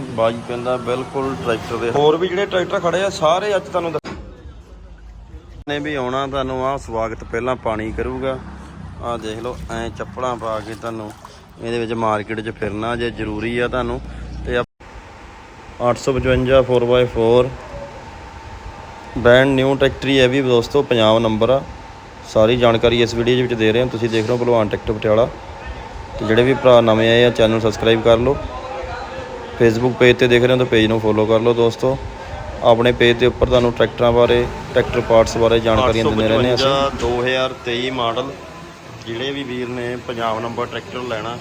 ਬਾਜੀ ਪੈਂਦਾ, ਬਿਲਕੁਲ ਟਰੈਕਟਰ ਦੇ ਹੋਰ ਵੀ ਜਿਹੜੇ ਟਰੈਕਟਰ ਖੜੇ ਆ, ਸਾਰੇ ਅੱਜ ਤੁਹਾਨੂੰ ਦੱਸ- ਨੇ ਵੀ ਆਉਣਾ ਤੁਹਾਨੂੰ ਆ ਸਵਾਗਤ ਪਹਿਲਾਂ ਪਾਣੀ ਕਰੂਗਾ। ਆ ਦੇਖ ਲਓ, ਐ ਚੱਪਲਾਂ ਪਾ ਕੇ ਤੁਹਾਨੂੰ ਇਹਦੇ ਵਿੱਚ ਮਾਰਕੀਟ 'ਚ ਫਿਰਨਾ ਜੇ ਜ਼ਰੂਰੀ ਆ ਤੁਹਾਨੂੰ। ਤੇ 855 4x4 ਬ੍ਰਾਂਡ ਨਿਊ ਟਰੈਕਟਰੀ ਹੈ ਵੀ ਦੋਸਤੋ, ਪੰਜਾਬ ਨੰਬਰ ਆ। ਸਾਰੀ ਜਾਣਕਾਰੀ ਇਸ ਵੀਡੀਓ ਦੇ ਵਿੱਚ ਦੇ ਰਹੇ ਹਾਂ। ਤੁਸੀਂ ਦੇਖ ਰਹੇ ਹੋ ਭਲਵਾਨ ਟਰੈਕਟਰ ਪਟਿਆਲਾ। ਤੇ ਜਿਹੜੇ ਵੀ ਭਰਾ ਨਵੇਂ ਆਏ ਆ, ਚੈਨਲ ਸਬਸਕ੍ਰਾਈਬ ਕਰ ਲਓ। ਫੇਸਬੁੱਕ ਪੇਜ ਤੇ ਦੇਖ ਰਹੇ ਹੋ ਤਾਂ ਪੇਜ ਨੂੰ ਫੋਲੋ ਕਰ ਲਓ ਦੋਸਤੋ। ਆਪਣੇ ਪੇਜ ਦੇ ਉੱਪਰ ਤੁਹਾਨੂੰ ਟਰੈਕਟਰਾਂ ਬਾਰੇ, ਟਰੈਕਟਰ ਪਾਰਟਸ ਬਾਰੇ ਜਾਣਕਾਰੀਆਂ ਦਿੰਦੇ ਰਹਿੰਦੇ ਹਾਂ ਅਸੀਂ। 2023 ਮਾਡਲ ਜਿਹੜੇ ਵੀ ਵੀਰ ਨੇ ਪੰਜਾਬ ਨੰਬਰ ਟਰੈਕਟਰ ਲੈਣਾ,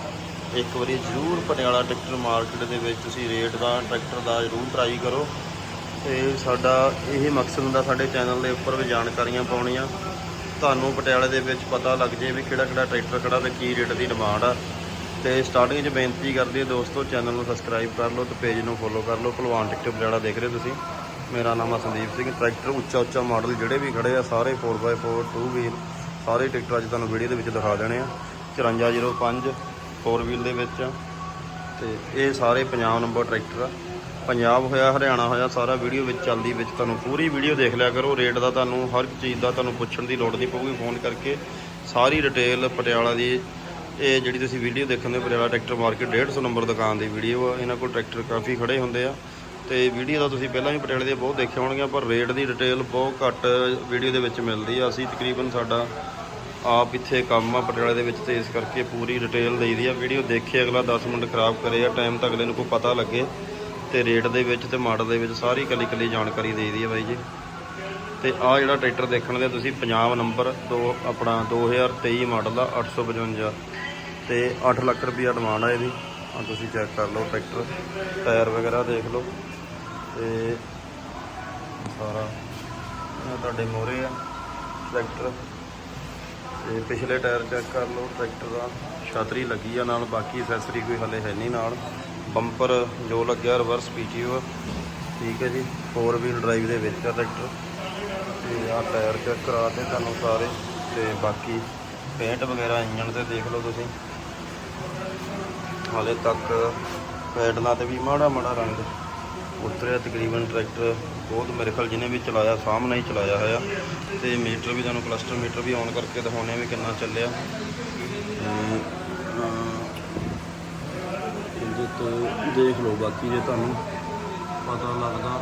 ਇੱਕ ਵਾਰੀ ਜ਼ਰੂਰ ਪਟਿਆਲਾ ਟਰੈਕਟਰ ਮਾਰਕੀਟ ਦੇ ਵਿੱਚ ਤੁਸੀਂ ਰੇਟ ਦਾ ਟਰੈਕਟਰ ਦਾ ਜ਼ਰੂਰ ਟਰਾਈ ਕਰੋ। ਤੇ ਸਾਡਾ ਇਹ ਮਕਸਦ ਹੁੰਦਾ ਸਾਡੇ ਚੈਨਲ ਦੇ ਉੱਪਰ ਵੀ ਜਾਣਕਾਰੀਆਂ ਪਾਉਣੀਆਂ। ਤੁਹਾਨੂੰ ਪਟਿਆਲੇ ਦੇ ਵਿੱਚ ਪਤਾ ਲੱਗ ਜੇ ਵੀ ਕਿਹੜਾ ਕਿਹੜਾ ਟਰੈਕਟਰ ਖੜਾ ਤੇ ਕੀ ਰੇਟ ਦੀ ਡਿਮਾਂਡ ਆ। ਤੇ ਸਟਾਰਟਿੰਗ 'ਚ ਬੇਨਤੀ ਕਰਦੇ ਹਾਂ ਦੋਸਤੋ ਚੈਨਲ ਨੂੰ ਸਬਸਕ੍ਰਾਈਬ ਕਰ ਲਓ ਤੇ ਪੇਜ ਨੂੰ ਫੋਲੋ ਕਰ ਲਓ। ਭਲਵਾਨ ਟਿਕਟ ਪਟਿਆਲਾ ਦੇਖ ਰਹੇ ਤੁਸੀਂ? ਮੇਰਾ ਨਾਮ ਆ ਸੰਦੀਪ ਸਿੰਘ ਟਰੈਕਟਰ ਉੱਚਾ ਉੱਚਾ ਮਾਡਲ ਜਿਹੜੇ ਵੀ ਖੜੇ ਆ, ਸਾਰੇ 4x4 2 ਵੀਲ ਸਾਰੇ ਟਰੈਕਟਰ ਅੱਜ ਤੁਹਾਨੂੰ ਵੀਡੀਓ ਦੇ ਵਿੱਚ ਦਿਖਾ ਦੇਣੇ ਆ। 5405 4 ਵੀਲ ਦੇ ਵਿੱਚ। ਆ ਤੇ ਇਹ ਸਾਰੇ ਪੰਜਾਬ ਨੰਬਰ ਟਰੈਕਟਰ ਆ। ਪੰਜਾਬ ਹੋਇਆ, ਹਰਿਆਣਾ ਹੋਇਆ, ਸਾਰਾ ਵੀਡੀਓ ਵਿੱਚ ਚੱਲਦੀ ਵਿੱਚ ਤੁਹਾਨੂੰ ਪੂਰੀ ਵੀਡੀਓ ਦੇਖ ਲਿਆ ਕਰੋ। ਰੇਟ ਦਾ ਤੁਹਾਨੂੰ, ਹਰ ਚੀਜ਼ ਦਾ ਤੁਹਾਨੂੰ ਪੁੱਛਣ ਦੀ ਲੋੜ ਨਹੀਂ ਪਊਗੀ। ਫੋਨ ਕਰਕੇ ਸਾਰੀ ਡਿਟੇਲ ਪਟਿਆਲਾ ਦੀ ਇਹ ਜਿਹੜੀ ਤੁਸੀਂ ਵੀਡੀਓ ਦੇਖਣ ਦੇ ਪਟਿਆਲਾ ਟਰੈਕਟਰ ਮਾਰਕੀਟ 150 ਨੰਬਰ ਦੁਕਾਨ ਦੀ ਵੀਡੀਓ ਆ। ਇਹਨਾਂ ਕੋਲ ਟਰੈਕਟਰ ਕਾਫੀ ਖੜੇ ਹੁੰਦੇ ਆ। ਤੇ ਵੀਡੀਓ ਦਾ ਤੁਸੀਂ ਪਹਿਲਾਂ ਵੀ ਪਟਿਆਲੇ ਦੇ ਬਹੁਤ ਦੇਖੇ ਹੋਣਗੇ ਪਰ ਰੇਟ ਦੀ ਡਿਟੇਲ ਬਹੁਤ ਘੱਟ ਵੀਡੀਓ ਦੇ ਵਿੱਚ ਮਿਲਦੀ ਆ। ਅਸੀਂ ਤਕਰੀਬਨ ਸਾਡਾ ਆਪ ਇੱਥੇ ਕੰਮ ਆ ਪਟਿਆਲੇ ਦੇ ਵਿੱਚ, ਤੇ ਇਸ ਕਰਕੇ ਪੂਰੀ ਡਿਟੇਲ ਦੇਈਦੀ ਆ। ਵੀਡੀਓ ਦੇਖੇ, ਅਗਲਾ 10 ਮਿੰਟ ਖਰਾਬ ਕਰੇ ਆ ਟਾਈਮ ਤਾਂ ਅਗਲੇ ਨੂੰ ਕੋਈ ਪਤਾ ਲੱਗੇ। ਤੇ ਰੇਟ ਦੇ ਵਿੱਚ ਤੇ ਮਾਡਲ ਦੇ ਵਿੱਚ ਸਾਰੀ ਕੱਲੀ ਕੱਲੀ ਜਾਣਕਾਰੀ ਦੇਈਦੀ ਆ ਬਾਈ ਜੀ। ਤੇ ਆ ਜਿਹੜਾ ਟਰੈਕਟਰ ਦੇਖਣ ਦੇ ਤੁਸੀਂ ਪੰਜਾਬ ਨੰਬਰ ਦੋ, ਆਪਣਾ 2023 ਮਾਡਲ ਦਾ 855 ਤੇ 8 ਲੱਖ ਰੁਪਈਆ ਡਿਮਾਂਡ ਆ ਇਹਦੀ। ਆ ਤੁਸੀਂ ਚੈੱਕ ਕਰ ਲਓ ਟਰੈਕਟਰ ਟਾਇਰ ਵਗੈਰਾ ਦੇਖ ਲਓ ਤੇ ਸਾਰਾ ਇਹ ਤੁਹਾਡੇ ਮੋਰੇ ਆ ਟਰੈਕਟਰ। ਤੇ ਪਿਛਲੇ ਟਾਇਰ ਚੈੱਕ ਕਰ ਲਓ ਟਰੈਕਟਰ ਦਾ, ਛਤਰੀ ਲੱਗੀ ਆ ਨਾਲ, ਬਾਕੀ ਐਕਸੈਸਰੀ ਕੋਈ ਹਲੇ ਹੈ ਨਹੀਂ ਨਾਲ। ਬੰਪਰ ਜੋ ਲੱਗਿਆ ਰਿਵਰਸ ਪੀਟੀਓ ਠੀਕ ਹੈ ਜੀ 4 ਵੀਲ ਡਰਾਈਵ ਦੇ ਵਿੱਚ ਆ ਟਰੈਕਟਰ। ਤੇ ਆ ਟਾਇਰ ਚੈੱਕ ਕਰਾ ਤੇ ਤੁਹਾਨੂੰ ਸਾਰੇ ਤੇ ਬਾਕੀ ਪੇਂਟ ਵਗੈਰਾ ਇੰਜਨ ਤੇ ਦੇਖ ਲਓ ਤੁਸੀਂ। ਹਾਲੇ ਤੱਕ ਪੈਡਲਾਂ ਤੇ ਵੀ ਮਾੜਾ ਮਾੜਾ ਰੰਗ ਉਤਰਿਆ ਤਕਰੀਬਨ ਟਰੈਕਟਰ ਬਹੁਤ ਮੇਰੇ ਖਿਆਲ ਜਿਹਨੇ ਵੀ ਚਲਾਇਆ ਸਾਹਮਣੇ ਹੀ ਚਲਾਇਆ ਹੋਇਆ। ਤੇ ਮੀਟਰ ਵੀ ਤੁਹਾਨੂੰ ਕਲਸਟਰ ਮੀਟਰ ਵੀ ਆਨ ਕਰਕੇ ਦਿਖਾਉਂਦੇ ਆ ਵੀ ਕਿੰਨਾ ਚੱਲਿਆ। ਤੇ, ਇਹਦੇ ਤੋਂ ਦੇਖ ਲਓ ਬਾਕੀ ਜੇ ਤੁਹਾਨੂੰ ਪਤਾ ਲੱਗਦਾ।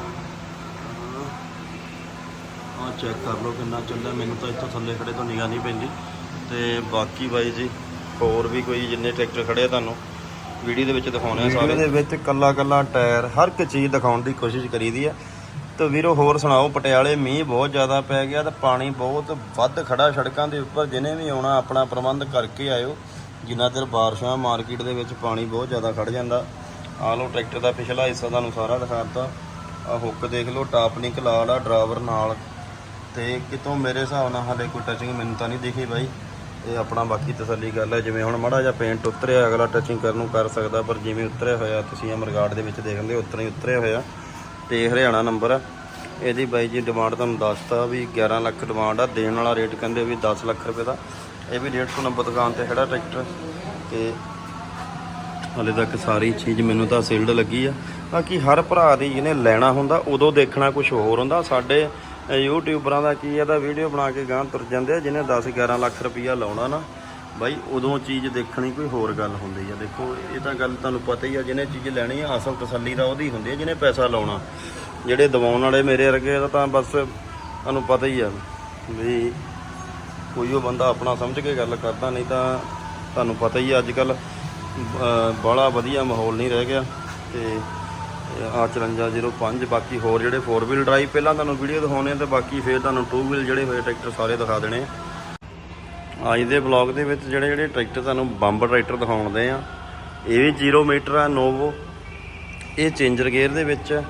ਆ ਚੈੱਕ ਕਰ ਲਓ ਕਿੰਨਾ ਚੱਲਿਆ ਮੈਨੂੰ ਤਾਂ ਇੱਥੋਂ ਥੱਲੇ ਖੜੇ ਤੋਂ ਨਿਗਾਹ ਨਹੀਂ ਪੈਂਦੀ। ਤੇ ਬਾਕੀ ਬਾਈ ਜੀ ਹੋਰ ਵੀ ਕੋਈ ਜਿੰਨੇ ਟਰੈਕਟਰ ਖੜੇ ਆ ਤੁਹਾਨੂੰ ਵੀਡੀਓ ਦੇ ਵਿੱਚ ਦਿਖਾਉਣੇ ਆ ਸਾਰੇ। ਵੀਡੀਓ ਦੇ ਵਿੱਚ ਕੱਲਾ ਕੱਲਾ ਟਾਇਰ ਹਰ ਇੱਕ ਚੀਜ਼ ਦਿਖਾਉਣ ਦੀ ਕੋਸ਼ਿਸ਼ ਕਰੀਦੀ ਆ। ਤੇ ਵੀਰੋ ਹੋਰ ਸੁਣਾਓ ਪਟਿਆਲੇ ਮੀਂਹ ਬਹੁਤ ਜ਼ਿਆਦਾ ਪੈ ਗਿਆ ਤੇ ਪਾਣੀ ਬਹੁਤ ਵੱਧ ਖੜਾ ਸੜਕਾਂ ਦੇ ਉੱਪਰ। ਜਿਹਨੇ ਵੀ ਆਉਣਾ ਆਪਣਾ ਪ੍ਰਬੰਧ ਕਰਕੇ ਆਇਓ। ਜਿੰਨਾ ਚਿਰ ਬਾਰਿਸ਼ਾਂ ਮਾਰਕੀਟ ਦੇ ਵਿੱਚ ਪਾਣੀ ਬਹੁਤ ਜ਼ਿਆਦਾ ਖੜ ਜਾਂਦਾ। ਆਹ ਲਓ ਟਰੈਕਟਰ ਦਾ ਪਿਛਲਾ ਹਿੱਸਾ ਤੁਹਾਨੂੰ ਸਾਰਾ ਦਿਖਾਤਾ। ਆ ਹੁੱਕ ਦੇਖ ਲਓ ਟਾਪ ਨਹੀਂ ਕਲਾੜ ਆ ਡਰਾਈਵਰ ਨਾਲ ਤੇ ਕਿਤੋਂ ਮੇਰੇ ਹਿਸਾਬ ਨਾਲ ਹਾਲੇ ਕੋਈ ਟਚਿੰਗ ਮੈਨੂੰ ਤਾਂ ਨਹੀਂ ਦਿਖੀ ਬਾਈ। ਇਹ ਆਪਣਾ ਬਾਕੀ ਤਸੱਲੀ ਗੱਲ ਹੈ, ਜਿਵੇਂ ਹੁਣ ਮਾੜਾ ਜਿਹਾ ਪੇਂਟ ਉਤਰਿਆ, ਅਗਲਾ ਟਚਿੰਗ ਕਰਨ ਨੂੰ ਕਰ ਸਕਦਾ, ਪਰ ਜਿਵੇਂ ਉਤਰਿਆ ਹੋਇਆ, ਤੁਸੀਂ ਅਮਰਗਾਰਡ ਦੇ ਵਿੱਚ ਦੇਖਦੇ ਹੋ, ਉਤਰਾ ਹੀ ਉਤਰਿਆ ਹੋਇਆ। ਤੇ ਹਰਿਆਣਾ ਨੰਬਰ ਆ। ਇਹਦੀ ਬਾਈ ਜੀ ਡਿਮਾਂਡ ਤੁਹਾਨੂੰ ਦੱਸਤਾ ਵੀ 11 ਲੱਖ ਡਿਮਾਂਡ ਆ, ਦੇਣ ਵਾਲਾ ਰੇਟ ਕਹਿੰਦੇ ਵੀ 10 ਲੱਖ ਰੁਪਏ ਦਾ। ਇਹ ਵੀ 150 ਨੰਬਰ ਦੁਕਾਨ ਤੇ ਖੜਾ ਟਰੈਕਟਰ ਤੇ ਹਲੇ ਤੱਕ ਸਾਰੀ ਚੀਜ਼ ਮੈਨੂੰ ਤਾਂ ਸੀਲਡ ਲੱਗੀ ਆ। ਬਾਕੀ ਹਰ ਭਰਾ ਦੀ ਜਿਹਨੇ ਲੈਣਾ ਹੁੰਦਾ, ਉਦੋਂ ਦੇਖਣਾ ਕੁਝ ਹੋਰ ਹੁੰਦਾ। ਸਾਡੇ ਯੂਟਿਊਬਰਾਂ ਦਾ ਕੀ ਹੈ ਤਾਂ ਵੀਡੀਓ ਬਣਾ ਕੇ ਗਾਂ ਤੁਰ ਜਾਂਦੇ ਆ, ਜਿਹਨੇ 10 11 ਲੱਖ ਰੁਪਈਆ ਲਾਉਣਾ ਨਾ, ਬਾਈ ਉਦੋਂ ਚੀਜ਼ ਦੇਖਣੀ ਕੋਈ ਹੋਰ ਗੱਲ ਹੁੰਦੀ ਆ। ਦੇਖੋ, ਇਹ ਤਾਂ ਗੱਲ ਤੁਹਾਨੂੰ ਪਤਾ ਹੀ ਆ, ਜਿਹਨੇ ਚੀਜ਼ ਲੈਣੀ ਆ ਅਸਲ ਤਸੱਲੀ ਤਾਂ ਉਹਦੀ ਹੁੰਦੀ ਆ, ਜਿਹਨੇ ਪੈਸਾ ਲਾਉਣਾ। ਜਿਹੜੇ ਦਵਾਉਣ ਵਾਲੇ ਮੇਰੇ ਵਰਗੇ ਤਾਂ ਬਸ ਤੁਹਾਨੂੰ ਪਤਾ ਹੀ ਆ ਵੀ ਕੋਈ ਉਹ ਬੰਦਾ ਆਪਣਾ ਸਮਝ ਕੇ ਗੱਲ ਕਰਦਾ, ਨਹੀਂ ਤਾਂ ਤੁਹਾਨੂੰ ਪਤਾ ਹੀ ਆ ਅੱਜ ਕੱਲ ਬਾਹਲਾ ਵਧੀਆ ਮਾਹੌਲ ਨਹੀਂ ਰਹਿ ਗਿਆ ਤੇ ਆ 5405 ਬਾਕੀ ਹੋਰ ਜਿਹੜੇ 4 ਵੀਲ ਡਰਾਈਵ ਪਹਿਲਾਂ ਤੁਹਾਨੂੰ ਵੀਡੀਓ ਦਿਖਾਉਣੇ ਆ ਤੇ ਬਾਕੀ ਫਿਰ ਤੁਹਾਨੂੰ 2 ਵੀਲ ਜਿਹੜੇ ਹੋਏ ਟਰੈਕਟਰ ਸਾਰੇ ਦਿਖਾ ਦੇਣੇ ਆ। ਅੱਜ ਦੇ ਬਲੌਗ ਦੇ ਵਿੱਚ ਜਿਹੜੇ ਜਿਹੜੇ ਟਰੈਕਟਰ ਤੁਹਾਨੂੰ ਬੰਬ ਟਰੈਕਟਰ ਦਿਖਾਉਂਦੇ ਆ, ਇਹ ਵੀ 0 ਮੀਟਰ ਆ ਨੋਵੋ ਇਹ ਚੇਂਜਰ ਗੇਅਰ ਦੇ ਵਿੱਚ ਆ।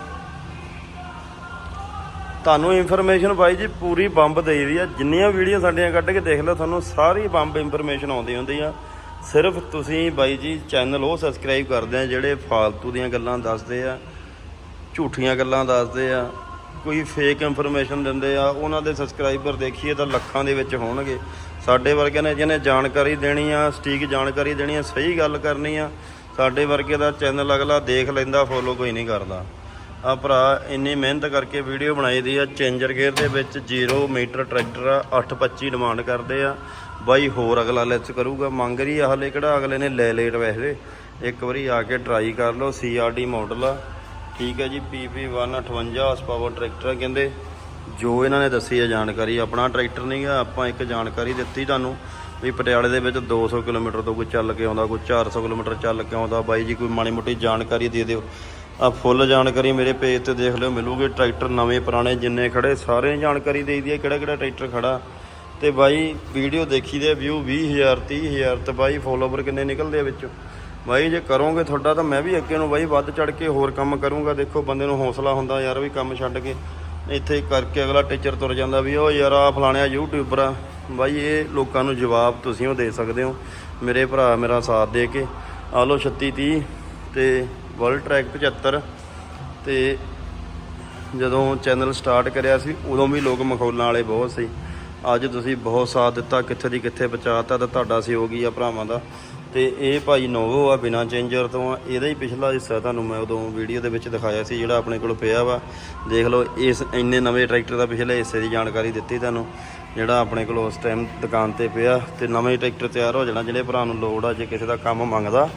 ਤੁਹਾਨੂੰ ਇਨਫੋਰਮੇਸ਼ਨ ਬਾਈ ਜੀ ਪੂਰੀ ਬੰਬ ਦੇਈ ਦੀ ਆ। ਜਿੰਨੀਆਂ ਵੀਡੀਓ ਸਾਡੀਆਂ ਕੱਢ ਕੇ ਦੇਖ ਲਓ, ਤੁਹਾਨੂੰ ਸਾਰੀ ਬੰਬ ਇਨਫੋਰਮੇਸ਼ਨ ਆਉਂਦੀ ਹੁੰਦੀ ਆ। ਸਿਰਫ ਤੁਸੀਂ ਬਾਈ ਜੀ ਚੈਨਲ ਉਹ ਸਬਸਕ੍ਰਾਈਬ ਕਰਦੇ ਆ ਜਿਹੜੇ ਫਾਲਤੂ ਦੀਆਂ ਗੱਲਾਂ ਦੱਸਦੇ ਆ। ਝੂਠੀਆਂ ਗੱਲਾਂ ਦੱਸਦੇ ਆ, ਕੋਈ ਫੇਕ ਇਨਫੋਰਮੇਸ਼ਨ ਦਿੰਦੇ ਆ, ਉਹਨਾਂ ਦੇ ਸਬਸਕ੍ਰਾਈਬਰ ਦੇਖੀਏ ਤਾਂ ਲੱਖਾਂ ਦੇ ਵਿੱਚ ਹੋਣਗੇ। ਸਾਡੇ ਵਰਗਿਆਂ ਨੇ ਜਿਹਨੇ ਜਾਣਕਾਰੀ ਦੇਣੀ ਆ, ਸਟੀਕ ਜਾਣਕਾਰੀ ਦੇਣੀ ਆ, ਸਹੀ ਗੱਲ ਕਰਨੀ ਆ, ਸਾਡੇ ਵਰਗੇ ਦਾ ਚੈਨਲ ਅਗਲਾ ਦੇਖ ਲੈਂਦਾ ਫੋਲੋ ਕੋਈ ਨਹੀਂ ਕਰਦਾ। ਆ ਭਰਾ ਇੰਨੀ ਮਿਹਨਤ ਕਰਕੇ ਵੀਡੀਓ ਬਣਾਈ ਦੀ ਆ, ਚੇਂਜਰ ਗੇਅਰ ਦੇ ਵਿੱਚ 0 ਮੀਟਰ ਟਰੈਕਟਰ ਆ 825 ਡਿਮਾਂਡ ਕਰਦੇ ਆ। ਬਾਈ ਹੋਰ ਅਗਲਾ ਲੈਸ ਕਰੂਗਾ, ਮੰਗ ਰਹੀ ਆ ਹਲੇ ਕਿਹੜਾ ਅਗਲੇ ਨੇ ਲੈ ਲੇਟ ਵੈਸੇ ਇੱਕ ਵਾਰੀ ਆ ਕੇ ਟਰਾਈ ਕਰ ਲਓ ਸੀਆਰਡੀ ਮਾਡਲ ਆ। ਠੀਕ ਹੈ ਜੀ ਪੀਪੀ 158 ਹਾਰਸ ਪਾਵਰ ਟਰੈਕਟਰ ਕਹਿੰਦੇ। ਜੋ ਇਹਨਾਂ ਨੇ ਦੱਸੀ ਹੈ ਜਾਣਕਾਰੀ, ਆਪਣਾ ਟਰੈਕਟਰ ਨਹੀਂ ਗਾ ਆਪਾਂ ਇੱਕ ਜਾਣਕਾਰੀ ਦਿੱਤੀ ਤੁਹਾਨੂੰ ਵੀ ਪਟਿਆਲੇ ਦੇ ਵਿੱਚ 200 ਕਿਲੋਮੀਟਰ ਤੋਂ ਕੋਈ ਚੱਲ ਕੇ ਆਉਂਦਾ, ਕੋਈ 400 ਕਿਲੋਮੀਟਰ ਚੱਲ ਕੇ ਆਉਂਦਾ। ਬਾਈ ਜੀ, ਕੋਈ ਮਾੜੀ ਮੋਟੀ ਜਾਣਕਾਰੀ ਦੇ ਦਿਓ। ਆ ਫੁੱਲ ਜਾਣਕਾਰੀ ਮੇਰੇ ਪੇਜ ਤੇ ਦੇਖ ਲਿਓ, ਮਿਲੂਗੇ ਟਰੈਕਟਰ ਨਵੇਂ ਪੁਰਾਣੇ ਜਿੰਨੇ ਖੜੇ ਸਾਰੇ ਜਾਣਕਾਰੀ ਦੇਈ ਦੀ ਹੈ ਕਿਹੜਾ ਕਿਹੜਾ ਟਰੈਕਟਰ ਖੜਾ। ਤੇ ਬਾਈ ਵੀਡੀਓ ਦੇਖੀ ਦੇ ਵਿਊ 20000 30000 ਤੇ ਬਾਈ ਫੋਲੋਵਰ ਕਿੰਨੇ ਨਿਕਲਦੇ ਆ ਵਿੱਚੋਂ? ਬਾਈ, ਜੇ ਕਰੋਗੇ ਤੁਹਾਡਾ ਤਾਂ ਮੈਂ ਵੀ ਅੱਗੇ ਨੂੰ ਬਾਈ ਵੱਧ ਚੜ ਕੇ ਹੋਰ ਕੰਮ ਕਰੂੰਗਾ। ਦੇਖੋ, ਬੰਦੇ ਨੂੰ ਹੌਸਲਾ ਹੁੰਦਾ ਯਾਰ ਵੀ ਕੰਮ ਛੱਡ ਕੇ ਇੱਥੇ ਕਰਕੇ ਅਗਲਾ ਟੀਚਰ ਤੁਰ ਜਾਂਦਾ ਵੀ ਉਹ ਯਾਰ ਆ ਫਲਾਣਿਆ ਯੂਟਿਊਬਰ ਆ। ਬਾਈ, ਇਹ ਲੋਕਾਂ ਨੂੰ ਜਵਾਬ ਤੁਸੀਂ ਉਹ ਦੇ ਸਕਦੇ ਹੋ। ਮੇਰੇ ਭਰਾ, ਮੇਰਾ ਸਾਥ ਦੇ ਕੇ। ਆ ਲਓ 3630 ਤੇ ਵਰਲਡ ਟਰੈਕ 75 ਤੇ ਜਦੋਂ ਚੈਨਲ ਸਟਾਰਟ ਕਰਿਆ ਸੀ, ਉਦੋਂ ਵੀ ਲੋਕ ਮਖੌਲਾਂ ਵਾਲੇ ਬਹੁਤ ਸੀ। ਅੱਜ ਤੁਸੀਂ ਬਹੁਤ ਸਾਥ ਦਿੱਤਾ, ਕਿੱਥੇ ਦੀ ਕਿੱਥੇ ਪਹੁੰਚਾਤਾ ਤਾਂ ਤੁਹਾਡਾ ਸਹਿਯੋਗੀ ਆ ਭਰਾਵਾਂ ਦਾ। ਤੇ ਇਹ ਭਾਈ ਨੋਵੋ ਆ, ਬਿਨਾ ਚੇਂਜਰ ਤੋਂ ਆ। ਇਹਦਾ ਹੀ ਪਿਛਲਾ ਹਿੱਸਾ ਤੁਹਾਨੂੰ ਮੈਂ ਉਦੋਂ ਵੀਡੀਓ ਦੇ ਵਿੱਚ ਦਿਖਾਇਆ ਸੀ, ਜਿਹੜਾ ਆਪਣੇ ਕੋਲ ਪਿਆ ਵਾ। ਦੇਖ ਲਓ, ਇਸ ਇੰਨੇ ਨਵੇਂ ਟਰੈਕਟਰ ਦਾ ਪਿਛਲੇ ਹਿੱਸੇ ਦੀ ਜਾਣਕਾਰੀ ਦਿੱਤੀ ਤੁਹਾਨੂੰ, ਜਿਹੜਾ ਆਪਣੇ ਕੋਲ ਉਸ ਟਾਈਮ ਦੁਕਾਨ ਤੇ ਪਿਆ। ਤੇ ਨਵੇਂ ਟਰੈਕਟਰ ਤਿਆਰ ਹੋ ਜਾਣਾ, ਜਿਹੜੇ ਭਰਾ ਨੂੰ ਲੋੜ ਆ, ਜੇ ਕਿਸੇ ਦਾ ਕੰਮ ਮੰਗਦਾ,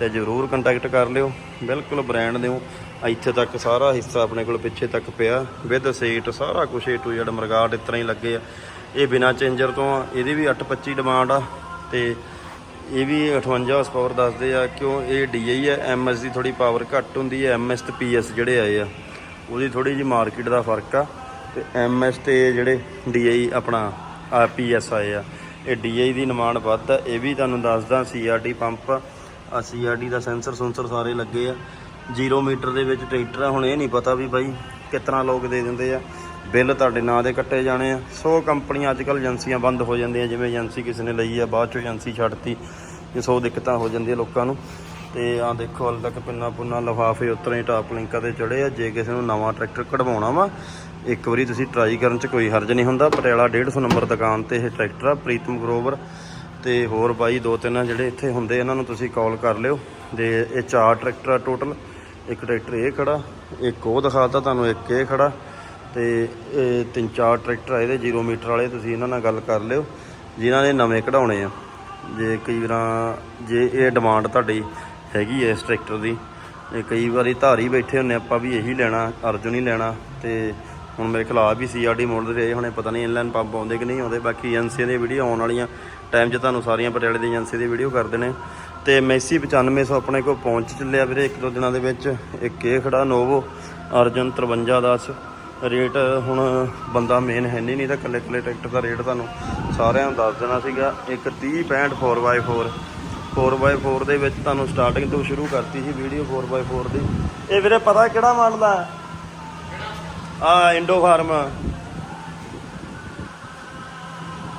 ਤੇ ਜਰੂਰ ਕੰਟੈਕਟ ਕਰ ਲਿਓ। ਬਿਲਕੁਲ ਬ੍ਰਾਂਡ ਦਿਓ ਇੱਥੇ ਤੱਕ ਸਾਰਾ ਹਿੱਸਾ ਆਪਣੇ ਕੋਲ ਪਿੱਛੇ ਤੱਕ ਪਿਆ। ਵਿਦ ਸੀਟ ਸਾਰਾ ਕੁਝ ਏ ਟੂ ਜ਼ੈਡ ਮਰਗਾਟ, ਇਸ ਤਰ੍ਹਾਂ ਹੀ ਲੱਗੇ ਆ। ਇਹ ਬਿਨਾ ਚੇਂਜਰ ਤੋਂ ਆ, ਇਹਦੀ ਵੀ 825 ਡਿਮਾਂਡ ਆ, ਤੇ ਇਹ ਵੀ 58 ਹਾਰਸ ਪਾਵਰ ਦੱਸਦੇ ਆ, ਕਿਉਂ ਇਹ ਡੀਆਈ ਹੈ ਐਮਐਸ ਦੀ ਥੋੜੀ ਪਾਵਰ ਘੱਟ ਹੁੰਦੀ ਹੈ ਐਮਐਸ ਤੇ ਪੀਐਸ ਜਿਹੜੇ ਆਏ ਆ, ਉਹਦੀ ਥੋੜੀ ਜੀ ਮਾਰਕੀਟ ਦਾ ਫ਼ਰਕ ਆ ਤੇ ਐਮਐਸ ਤੇ ਜਿਹੜੇ ਡੀਆਈ ਆਪਣਾ ਪੀਐਸ ਆਏ ਆ। ਇਹ ਡੀਆਈ ਦੀ ਡਿਮਾਂਡ ਵੱਧ ਆ, ਇਹ ਵੀ ਤੁਹਾਨੂੰ ਦੱਸਦਾ ਸੀਆਰਡੀ ਪੰਪ ਆ। ਸੀਆਰਡੀ ਦਾ ਸੈਂਸਰ ਸੁੰਸਰ ਸਾਰੇ ਲੱਗੇ ਆ। 0 ਮੀਟਰ ਦੇ ਵਿੱਚ ਟਰੈਕਟਰ ਆ, ਹੁਣ ਇਹ ਨਹੀਂ ਪਤਾ ਵੀ ਬਾਈ ਕਿਤਨਾ ਲੋਕ ਦੇ ਦਿੰਦੇ ਆ। ਬਿੱਲ ਤੁਹਾਡੇ ਨਾਂ ਦੇ ਕੱਟੇ ਜਾਣੇ ਆ। ਸੋ ਕੰਪਨੀਆਂ ਅੱਜ ਕੱਲ੍ਹ ਏਜੰਸੀਆਂ ਬੰਦ ਹੋ ਜਾਂਦੀਆਂ, ਜਿਵੇਂ ਏਜੰਸੀ ਕਿਸੇ ਨੇ ਲਈ ਆ, ਬਾਅਦ ਚੋਂ ਏਜੰਸੀ ਛੱਡਤੀ, ਇਹ ਸੋ ਦਿੱਕਤਾਂ ਹੋ ਜਾਂਦੀਆਂ ਲੋਕਾਂ ਨੂੰ। ਤੇ ਆ ਦੇਖੋ, ਹਾਲੇ ਤੱਕ ਪਿੰਨਾ ਪੁੰਨਾ ਲਫਾਫੇ ਉਤਰੇ ਹੀ ਟਾਪ ਲਿੰਕਾਂ ਤੇ ਚੜੇ ਆ। ਜੇ ਕਿਸੇ ਨੂੰ ਨਵਾਂ ਟਰੈਕਟਰ ਕਢਵਾਉਣਾ ਵਾ, ਇੱਕ ਵਾਰੀ ਤੁਸੀਂ ਟਰਾਈ ਕਰਨ ਚ ਕੋਈ ਹਰਜ ਨਹੀਂ ਹੁੰਦਾ। ਪਟਿਆਲਾ 150 ਨੰਬਰ ਦੁਕਾਨ ਤੇ ਇਹ ਟਰੈਕਟਰ ਆ, ਪ੍ਰੀਤਮ ਗਰੋਵਰ। ਤੇ ਹੋਰ ਬਾਈ, ਦੋ ਤਿੰਨ ਜਿਹੜੇ ਇੱਥੇ ਹੁੰਦੇ, ਇਹਨਾਂ ਨੂੰ ਤੁਸੀਂ ਕਾਲ ਕਰ ਲਿਓ। ਤੇ ਇਹ ਚਾਰ ਟਰੈਕਟਰ ਆ ਟੋਟਲ ਇੱਕ ਟਰੈਕਟਰ ਇਹ ਖੜਾ, ਇੱਕ ਉਹ ਦਿਖਾਤਾ ਤੁਹਾਨੂੰ, ਇੱਕ ਇਹ ਖੜਾ। ਤੇ ਇਹ ਤਿੰਨ ਚਾਰ ਟਰੈਕਟਰ ਆ ਇਹਦੇ 0 ਮੀਟਰ ਵਾਲੇ, ਤੁਸੀਂ ਇਹਨਾਂ ਨਾਲ ਗੱਲ ਕਰ ਲਿਓ, ਜਿਨ੍ਹਾਂ ਨੇ ਨਵੇਂ ਕਢਾਉਣੇ ਆ। ਜੇ ਕਈ ਵਾਰਾਂ, ਜੇ ਇਹ ਡਿਮਾਂਡ ਤੁਹਾਡੀ ਹੈਗੀ ਹੈ ਇਸ ਟਰੈਕਟਰ ਦੀ ਕਈ ਵਾਰੀ ਧਾਰੀ ਬੈਠੇ ਹੁੰਨੇ ਆਪਾਂ ਵੀ ਇਹੀ ਲੈਣਾ, ਅਰਜੁਨ ਹੀ ਲੈਣਾ, ਤੇ ਹੁਣ ਮੇਰੇ ਖਿਲਾਫ ਵੀ ਸੀਆਰਡੀ ਮੋਡਲ ਦੇ ਰਹੇ ਹੁਣੇ, ਪਤਾ ਨਹੀਂ ਇਨਲਾਈਨ ਪੰਪ ਆਉਂਦੇ ਕਿ ਨਹੀਂ ਆਉਂਦੇ, ਬਾਕੀ ਏਜੰਸੀ ਦੇ ਵੀਡੀਓ ਆਉਣ ਵਾਲੀਆਂ ਟਾਈਮ 'ਚ ਤੁਹਾਨੂੰ ਸਾਰੀਆਂ ਪਟਿਆਲੇ ਦੀ ਏਜੰਸੀ ਦੀ ਵੀਡੀਓ ਕਰ ਦੇਣੇ। ਤੇ ਮੈਸੀ 9500 ਆਪਣੇ ਕੋਲ ਪਹੁੰਚ ਚੱਲਿਆ ਵੀਰੇ, ਇੱਕ ਦੋ ਦਿਨਾਂ ਦੇ ਵਿੱਚ, ਇੱਕ ਇਹ ਖੜਾ ਨੋਵੋ ਅਰਜੁਨ 5310 ਰੇਟ ਹੁਣ ਬੰਦਾ ਮੇਨ ਹੈ ਨਹੀਂ ਨਹੀਂ ਤਾਂ ਕੱਲੇ ਕੱਲੇ ਟਰੈਕਟਰ ਦਾ ਰੇਟ ਤੁਹਾਨੂੰ ਸਾਰਿਆਂ ਨੂੰ ਦੱਸ ਦੇਣਾ ਸੀਗਾ। ਇੱਕ 30 65 4x4 4x4 ਦੇ ਵਿੱਚ ਤੁਹਾਨੂੰ ਸਟਾਰਟਿੰਗ ਤੋਂ ਸ਼ੁਰੂ ਕਰਤੀ ਸੀ ਵੀਡੀਓ 4x4 ਦੀ। ਇਹ ਵੀਰੇ ਪਤਾ ਕਿਹੜਾ ਮਾਡਲ ਆ ਆ ਇੰਡੋ ਫਾਰਮ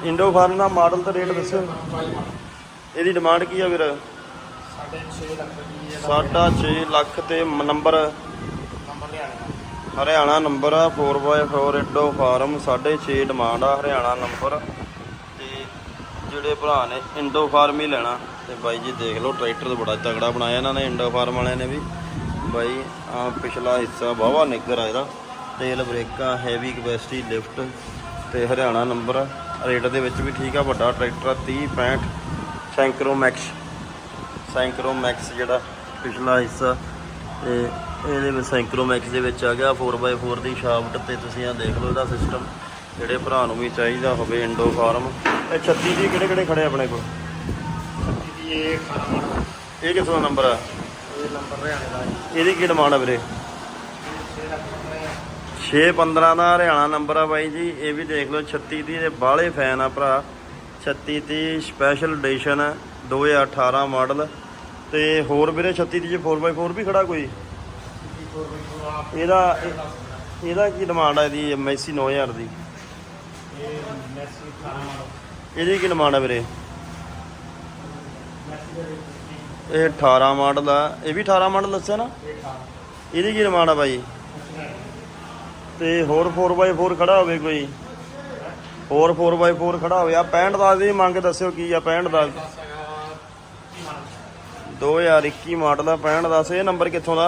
ਇੰਡੋ ਫਾਰਮ ਦਾ ਮਾਡਲ ਤੇ ਰੇਟ ਦੱਸਿਓ। ਇਹਦੀ ਡਿਮਾਂਡ ਕੀ ਆ ਵੀਰ? ਸਾਡਾ 6 ਲੱਖ ਤੇ ਮ- ਨੰਬਰ ਹਰਿਆਣਾ ਨੰਬਰ ਆ 4x4 ਇੰਡੋ ਫਾਰਮ 6.5 ਡਿਮਾਂਡ ਆ, ਹਰਿਆਣਾ ਨੰਬਰ। ਤੇ ਜਿਹੜੇ ਭਰਾ ਨੇ ਇੰਡੋ ਫਾਰਮ ਹੀ ਲੈਣਾ। ਤੇ ਬਾਈ ਜੀ ਦੇਖ ਲਓ, ਟਰੈਕਟਰ ਤਾਂ ਬੜਾ ਤਗੜਾ ਬਣਾਇਆ ਇਹਨਾਂ ਨੇ ਇੰਡੋ ਫਾਰਮ ਵਾਲਿਆਂ ਨੇ ਵੀ। ਬਾਈ ਆ ਪਿਛਲਾ ਹਿੱਸਾ ਵਾਹਵਾ ਨਿੱਗਰ ਆ ਇਹਦਾ। ਤੇਲ ਬ੍ਰੇਕਾਂ ਹੈਵੀ ਕਪੈਸਿਟੀ ਲਿਫਟ ਤੇ ਹਰਿਆਣਾ ਨੰਬਰ ਰੇਟ ਦੇ ਵਿੱਚ ਵੀ ਠੀਕ ਆ, ਵੱਡਾ ਟਰੈਕਟਰ ਆ 30 65 ਸੈਂਕਰੋ ਮੈਕਸ ਸੈਂਕਰੋ ਮੈਕਸ ਜਿਹੜਾ ਪਿਛਲਾ ਹਿੱਸਾ। ਤੇ ਇਹਦੇ ਵਿੱਚ ਸੈਂਕਰੋ ਮੈਕਸ ਦੇ ਵਿੱਚ ਆ ਗਿਆ 4x4 ਦੀ ਸ਼ਾਫਟ ਤੇ ਤੁਸੀਂ ਆ ਦੇਖ ਲਓ ਇਹਦਾ ਸਿਸਟਮ ਜਿਹੜੇ ਭਰਾ ਨੂੰ ਵੀ ਚਾਹੀਦਾ ਹੋਵੇ ਇੰਡੋ ਫਾਰਮ। ਇਹ 36 ਦੀ ਕਿਹੜੇ ਕਿਹੜੇ ਖੜੇ ਆਪਣੇ ਕੋਲ? ਇਹ ਇਹ ਕਿੱਥੋਂ ਦਾ ਨੰਬਰ ਆ? ਇਹ ਨੰਬਰ ਹਰਿਆਣੇ ਦਾ ਜੀ। ਇਹਦੀ ਕੀ ਡਿਮਾਂਡ ਆ ਵੀਰੇ? 615 ਦਾ ਹਰਿਆਣਾ ਨੰਬਰ ਆ ਬਾਈ ਜੀ। ਇਹ ਵੀ ਦੇਖ ਲਓ 36 ਦੀ ਦੇ ਬਾਹਲੇ ਫੈਨ ਆ ਭਰਾ। 36 ਦੀ ਸਪੈਸ਼ਲ ਐਡੀਸ਼ਨ 2018 ਮਾਡਲ ਤੇ ਹੋਰ ਵੀਰੇ 36 ਦੀ ਜੇ 4x4 ਵੀ ਖੜਾ ਕੋਈ? ਇਹਦਾ ਇਹ- ਇਹਦਾ ਕੀ ਡਿਮਾਂਡ ਆ ਇਹਦੀ ਐਮਐਸਸੀ 9000 ਦੀ? ਇਹ ਮੈਸੀ ਖਾਣਾ ਇਹਦੀ ਕੀ ਡਿਮਾਂਡ ਆ ਵੀਰੇ? ਇਹ 18 ਮਾਡਲ ਆ। ਇਹ ਵੀ 18 ਮਾਡਲ ਦੱਸਿਆ ਨਾ? ਇਹਦੀ ਕੀ ਡਿਮਾਂਡ ਆ ਬਾਈ? ਤੇ ਹੋਰ 4x4 ਖੜਾ ਹੋਵੇ ਕੋਈ? ਹੋਰ 4x4 ਖੜਾ ਹੋਵੇ। ਆ 65 ਦਾ ਦੀ ਮੰਗ ਦੱਸਿਓ ਕੀ ਆ 65 ਦਾ? 2021 ਮਾਡਲ ਆ 65 10 ਇਹ ਨੰਬਰ ਕਿੱਥੋਂ ਦਾ?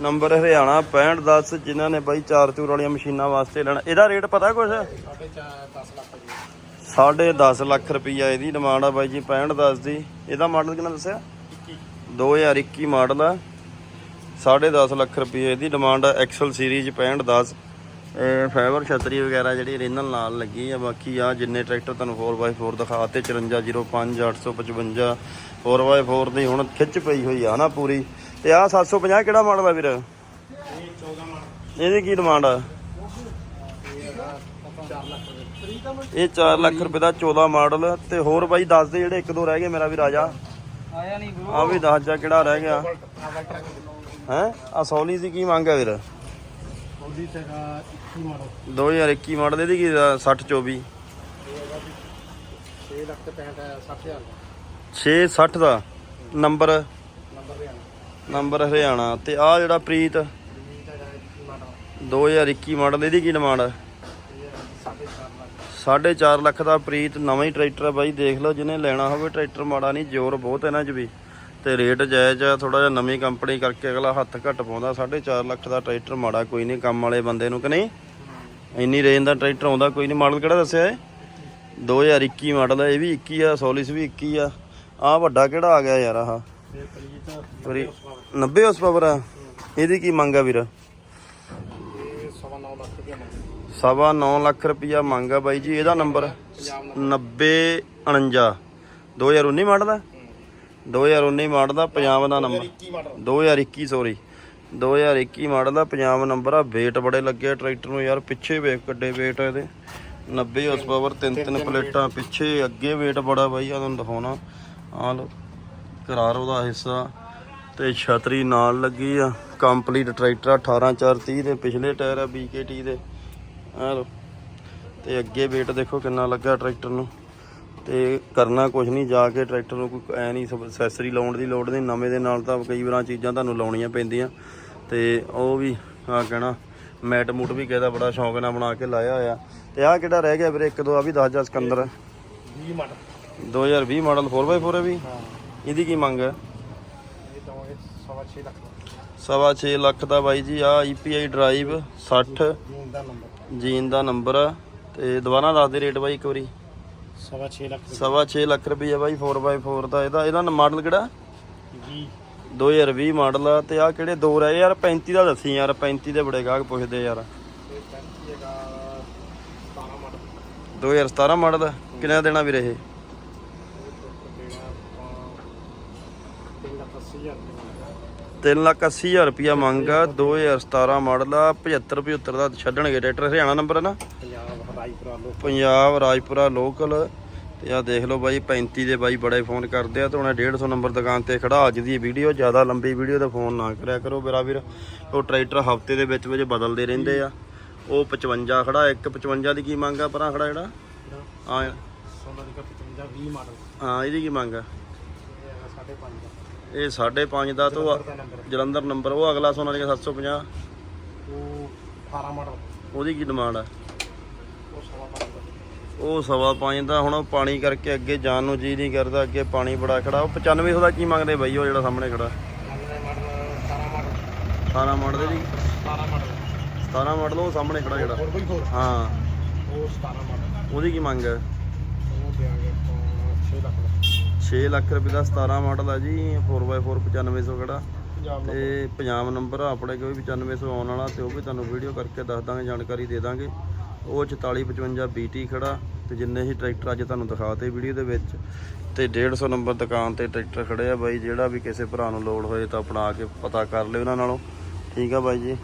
ਨੰਬਰ ਹਰਿਆਣਾ 65 10 ਜਿਨ੍ਹਾਂ ਨੇ ਬਾਈ ਚਾਰ ਚੂਰ ਵਾਲੀਆਂ ਮਸ਼ੀਨਾਂ ਵਾਸਤੇ ਲੈਣਾ। ਇਹਦਾ ਰੇਟ ਪਤਾ ਕੁਛ? ਸਾਡੇ 10 ਲੱਖ ਸਾਢੇ 10 ਲੱਖ ਰੁਪਈਆ ਇਹਦੀ ਡਿਮਾਂਡ ਆ ਬਾਈ ਜੀ 65 10 ਦੀ। ਇਹਦਾ ਮਾਡਲ ਕਿੰਨਾ ਦੱਸਿਆ? 2021 ਮਾਡਲ ਆ। ਸਾਢੇ 10 ਲੱਖ ਰੁਪਏ ਇਹਦੀ ਡਿਮਾਂਡ ਆ, ਐਕਸਲ ਸੀਰੀਜ਼ 65 10 ਇਹ ਫਾਈਬਰ ਛਤਰੀ ਵਗੈਰਾ ਜਿਹੜੀ ਰੀਨਲ ਨਾਲ ਲੱਗੀ ਆ ਬਾਕੀ ਆ ਜਿੰਨੇ ਟਰੈਕਟਰ ਤੁਹਾਨੂੰ 4x4 ਦਿਖਾਤੇ 5405 855 4x4 ਦੀ ਹੁਣ ਖਿੱਚ ਪਈ ਹੋਈ ਆ ਨਾ ਪੂਰੀ। ਤੇ ਆ 750 ਕਿਹੜਾ ਮਾਡਲ ਆ ਵੀਰ? ਇਹ 14 ਮਾਡਲ ਇਹਦੀ ਕੀ ਡਿਮਾਂਡ ਆ? ਇਹ 4 ਲੱਖ ਰੁਪਏ ਇਹ 4 ਲੱਖ ਰੁਪਏ ਦਾ 14 ਮਾਡਲ ਤੇ ਹੋਰ ਬਾਈ ਦੱਸ ਦੇ ਜਿਹੜੇ ਇੱਕ ਦੋ ਰਹਿ ਗਏ ਮੇਰਾ ਵੀ ਰਾਜਾ। ਆਇਆ ਨਹੀਂ ਆ ਵੀ ਦੱਸ ਜਾ ਕਿਹੜਾ ਰਹਿ ਗਿਆ। ਹੈ? ਆ ਸੌਲੀ ਦੀ ਕੀ ਮੰਗ ਹੈ ਵੀਰ? ਉਹਦੀ ਤੇਰਾ 21 ਮਾਡਲ 2021 ਮਾਡਲ ਇਹਦੀ ਕੀ 60 24 6 ਲੱਖ ਤੇ 65 60000 ਦਾ। 660 ਦਾ ਨੰਬਰ? ਨੰਬਰ ਦੇ ਆਣਾ ਨੰਬਰ ਹਰਿਆਣਾ ਤੇ ਆ ਜਿਹੜਾ ਪ੍ਰੀਤ? ਇਹ ਤੇਰਾ 21 ਮਾਡਲ। 2021 ਮਾਡਲ ਇਹਦੀ ਕੀ ਡਿਮਾਂਡ? ਇਹ 4.5 ਲੱਖ 4.5 ਲੱਖ ਦਾ ਪ੍ਰੀਤ ਨਵਾਂ ਹੀ ਟਰੈਕਟਰ ਆ ਬਾਈ ਦੇਖ ਲਓ ਜਿਹਨੇ ਲੈਣਾ ਹੋਵੇ ਟਰੈਕਟਰ ਮਾੜਾ ਨਹੀਂ ਜ਼ੋਰ ਬਹੁਤ ਇਹਨਾਂ 'ਚ ਵੀ। ਤੇ ਰੇਟ ਜਾਇਜ਼ ਆ ਥੋੜਾ ਜਿਹਾ ਨਵੀਂ ਕੰਪਨੀ ਕਰਕੇ ਅਗਲਾ ਹੱਥ ਘੱਟ ਪਾਉਂਦਾ 4.5 ਲੱਖ ਦਾ ਟਰੈਕਟਰ ਮਾੜਾ ਕੋਈ ਨਹੀਂ, ਕੰਮ ਵਾਲੇ ਬੰਦੇ ਨੂੰ ਕਿ ਨਹੀਂ? ਇੰਨੀ ਰੇਂਜ ਦਾ ਟਰੈਕਟਰ ਆਉਂਦਾ ਕੋਈ ਨਹੀਂ, ਮਾਡਲ ਕਿਹੜਾ ਦੱਸਿਆ ਏ 2021 ਮਾਡਲ ਹੈ ਇਹ ਵੀ 21 ਆ, ਸੋਲਿਸ ਵੀ 21 ਆ। ਆ ਵੱਡਾ ਕਿਹੜਾ ਆ ਗਿਆ ਯਾਰ ਆਹ? ਇਹ ਪ੍ਰੀਤ ਪਰੀ 90 ਹਾਰਸ ਪਾਵਰ ਆ। ਇਹਦੀ ਕੀ ਮੰਗ ਆ ਵੀਰ? ਸਵਾ 9 ਲੱਖ ਰੁਪਈਆ ਮੰਗ ਆ ਬਾਈ ਜੀ, ਇਹਦਾ ਨੰਬਰ ਪੰਜਾਬ 9049 2019 ਮਾਡਲ ਹੈ 2019 ਮਾਡਲ ਦਾ ਪੰਜਾਬ ਦਾ ਨੰਬਰ। 21 ਮਾਡਲ 2021 ਸੋਰੀ 2021 ਮਾਡਲ ਦਾ ਪੰਜਾਬ ਨੰਬਰ ਆ। ਵੇਟ ਬੜੇ ਲੱਗੇ ਆ ਟਰੈਕਟਰ ਨੂੰ ਯਾਰ ਪਿੱਛੇ ਵੇਖ ਕੱਡੇ ਵੇਟ ਆ ਇਹਦੇ। 90 ਹਾਰਸ ਪਾਵਰ ਤਿੰਨ ਤਿੰਨ ਪਲੇਟਾਂ ਪਿੱਛੇ ਅੱਗੇ ਵੇਟ ਬੜਾ ਬਾਈ ਆ ਤੁਹਾਨੂੰ ਦਿਖਾਉਣਾ। ਆ ਲੋ ਕਰਾਰ ਉਹਦਾ ਹਿੱਸਾ। ਤੇ ਛਤਰੀ ਨਾਲ ਲੱਗੀ ਆ। ਕੰਪਲੀਟ ਟਰੈਕਟਰ ਆ 18430 ਦੇ ਪਿਛਲੇ ਟਾਇਰ ਆ BKT ਦੇ। ਆ ਲੋ ਤੇ ਅੱਗੇ ਵੇਟ ਦੇਖੋ ਕਿੰਨਾ ਲੱਗਾ ਟਰੈਕਟਰ ਨੂੰ। ਤੇ ਕਰਨਾ ਕੁਝ ਨਹੀਂ ਜਾ ਕੇ ਟਰੈਕਟਰ ਨੂੰ ਕੋਈ ਐ ਨਹੀਂ ਐਕਸੈਸਰੀ ਲਾਉਣ ਦੀ ਲੋੜ ਨਹੀਂ ਨਵੇਂ ਦੇ ਨਾਲ ਤਾਂ ਕਈ ਵਾਰਾਂ ਚੀਜ਼ਾਂ ਤੁਹਾਨੂੰ ਲਾਉਣੀਆਂ ਪੈਂਦੀਆਂ। ਤੇ ਉਹ ਵੀ ਆ ਕਹਿਣਾ ਮੈਟ ਮੂਟ ਵੀ ਕਿਹਦਾ ਬੜਾ ਸ਼ੌਂਕ ਨਾਲ ਬਣਾ ਕੇ ਲਾਇਆ ਹੋਇਆ। ਤੇ ਆ ਕਿਹੜਾ ਰਹਿ ਗਿਆ ਵੀਰੇ? ਇੱਕ ਦੋ ਆ ਵੀ ਦੱਸ ਜਾ ਸਿਕੰਦਰ। 20 ਮਾਡਲ। 2020 ਮਾਡਲ 4x4 ਹੈ ਵੀ? ਹਾਂ। ਇਹਦੀ ਕੀ ਮੰਗ ਹੈ? ਇਹ ਦਵਾਂਗੇ 6.5 ਲੱਖ ਦਾ। ਸਵਾ 6 ਲੱਖ ਦਾ ਬਾਈ ਜੀ ਆ EPI ਡਰਾਈਵ 60 ਜੂਨ ਦਾ ਨੰਬਰ। ਜੀਨ ਦਾ ਨੰਬਰ। ਤੇ ਦੁਬਾਰਾ ਦੱਸ ਦੇ ਰੇਟ ਬਾਈ ਇੱਕ ਵਾਰੀ। 6.5 ਲੱਖ ਸਵਾ 6 ਲੱਖ ਰੁਪਈਆ ਬਾਈ 4x4 ਦਾ। ਇਹਦਾ ਇਹਦਾ ਮਾਡਲ ਕਿਹੜਾ? ਜੀ। 2020 ਮਾਡਲ ਆ ਤੇ ਆ ਕਿਹੜੇ ਦੋ ਰਹਿ? ਯਾਰ 35 ਦਾ ਦੱਸੀ ਯਾਰ 35 ਦੇ ਬੜੇ ਗਾਹਕ ਪੁੱਛਦੇ ਯਾਰ। ਇਹ 35 ਦਾ 17 ਮਾਡਲ 2017 ਮਾਡਲ। ਕਿੰਨਾ ਦੇਣਾ ਵੀਰੇ ਇਹ? ਇਹ ਦੇਣਾ ਆਪਾਂ 3 ਲੱਖ 80 ਹਜ਼ਾਰ ਰੁਪਏ 3 ਲੱਖ 80 ਹਜ਼ਾਰ ਰੁਪਿਆ ਮੰਗ ਆ। 2017 ਮਾਡਲ ਆ 75 75 ਦਾ ਛੱਡਣਗੇ। ਟਰੈਕਟਰ ਹਰਿਆਣਾ ਨੰਬਰ ਹੈ ਨਾ? ਪੰਜਾਬ ਰਾਜਪੁਰਾ ਲੋਕਲ ਤੇ ਆ ਦੇਖ ਲਓ ਬਾਈ 35 ਦੇ ਬਾਈ ਬੜੇ ਫੋਨ ਕਰਦੇ ਆ ਤੇ ਹੁਣ 150 ਨੰਬਰ ਦੁਕਾਨ ਤੇ ਖੜਾ ਅੱਜ ਦੀ ਵੀਡੀਓ। ਜ਼ਿਆਦਾ ਲੰਬੀ ਵੀਡੀਓ ਦਾ ਫੋਨ ਨਾ ਕਰਿਆ ਕਰੋ ਮੇਰਾ ਵੀਰ ਉਹ ਟਰੈਕਟਰ ਹਫ਼ਤੇ ਦੇ ਵਿੱਚ ਵਿੱਚ ਬਦਲਦੇ ਰਹਿੰਦੇ ਆ। ਉਹ 55 ਖੜਾ ਇੱਕ 55 ਦੀ ਕੀ ਮੰਗ ਆ ਪਰਾਂ ਖੜਾ ਜਿਹੜਾ? ਆ ਸੋਨਾ ਦੀ 55 20 ਮਾਡਲ। ਹਾਂ ਇਹਦੀ ਕੀ ਮੰਗ ਆ? ਇਹ ਹੈਗਾ 5.5 ਦਾ। ਇਹ 5.5 ਦਾ ਤੋਂ ਜਲੰਧਰ ਨੰਬਰ। ਉਹ ਅਗਲਾ ਸੋਨਾ ਦੀ 750 ਉਹ 18 ਮਾਡਲ। ਉਹਦੀ ਕੀ ਡਿਮਾਂਡ ਆ? ਉਹ ਸਵਾ ਪੰਜ ਦਾ ਹੁਣ ਉਹ ਪਾਣੀ ਕਰਕੇ ਅੱਗੇ ਜਾਣ ਨੂੰ ਜੀ ਨਹੀਂ ਕਰਦਾ ਅੱਗੇ ਪਾਣੀ ਬੜਾ ਖੜਾ। ਉਹ 9500 ਦਾ ਕੀ ਮੰਗਦੇ ਬਾਈ ਉਹ ਜਿਹੜਾ ਸਾਹਮਣੇ ਖੜਾ? 99 ਮਾਡਲ 17 ਮਾਡਲ 17 ਮਾਡਲ ਦੀ 17 ਮਾਡਲ 17 ਮਾਡਲ ਉਹ ਸਾਹਮਣੇ ਖੜਾ ਜਿਹੜਾ। 4x4 ਹਾਂ। ਉਹ 17 ਮਾਡਲ ਉਹਦੀ ਕੀ ਮੰਗ ਹੈ? ਉਹ ਦੇਾਂਗੇ ਆਪਾਂ 6 ਲੱਖ ਦਾ। 6 ਲੱਖ ਰੁਪਏ ਦਾ 17 ਮਾਡਲ ਆ ਜੀ 4x4 9500 ਖੜਾ। ਤੇ ਪੰਜਾਬ ਨੰਬਰ ਆਪਣੇ ਕੋਈ 9500 ਆਉਣ ਵਾਲਾ ਤੇ ਉਹ ਵੀ ਤੁਹਾਨੂੰ ਵੀਡੀਓ ਕਰਕੇ ਦੱਸ ਦਾਂਗੇ ਜਾਣਕਾਰੀ ਦੇ ਦਾਂਗੇ। ਉਹ 4455 BT ਖੜਾ ਤੇ ਜਿੰਨੇ ਹੀ ਟਰੈਕਟਰ ਅੱਜ ਤੁਹਾਨੂੰ ਦਿਖਾਤੇ ਵੀਡੀਓ ਦੇ ਵਿੱਚ ਤੇ 150 ਨੰਬਰ ਦੁਕਾਨ ਤੇ ਟਰੈਕਟਰ ਖੜੇ ਆ ਬਾਈ, ਜਿਹੜਾ ਵੀ ਕਿਸੇ ਭਰਾ ਨੂੰ ਲੋੜ ਹੋਏ ਤਾਂ ਆਪਣਾ ਆ ਕੇ ਪਤਾ ਕਰ ਲਿਓ ਉਹਨਾਂ ਨਾਲੋਂ। ਠੀਕ ਆ ਬਾਈ ਜੀ?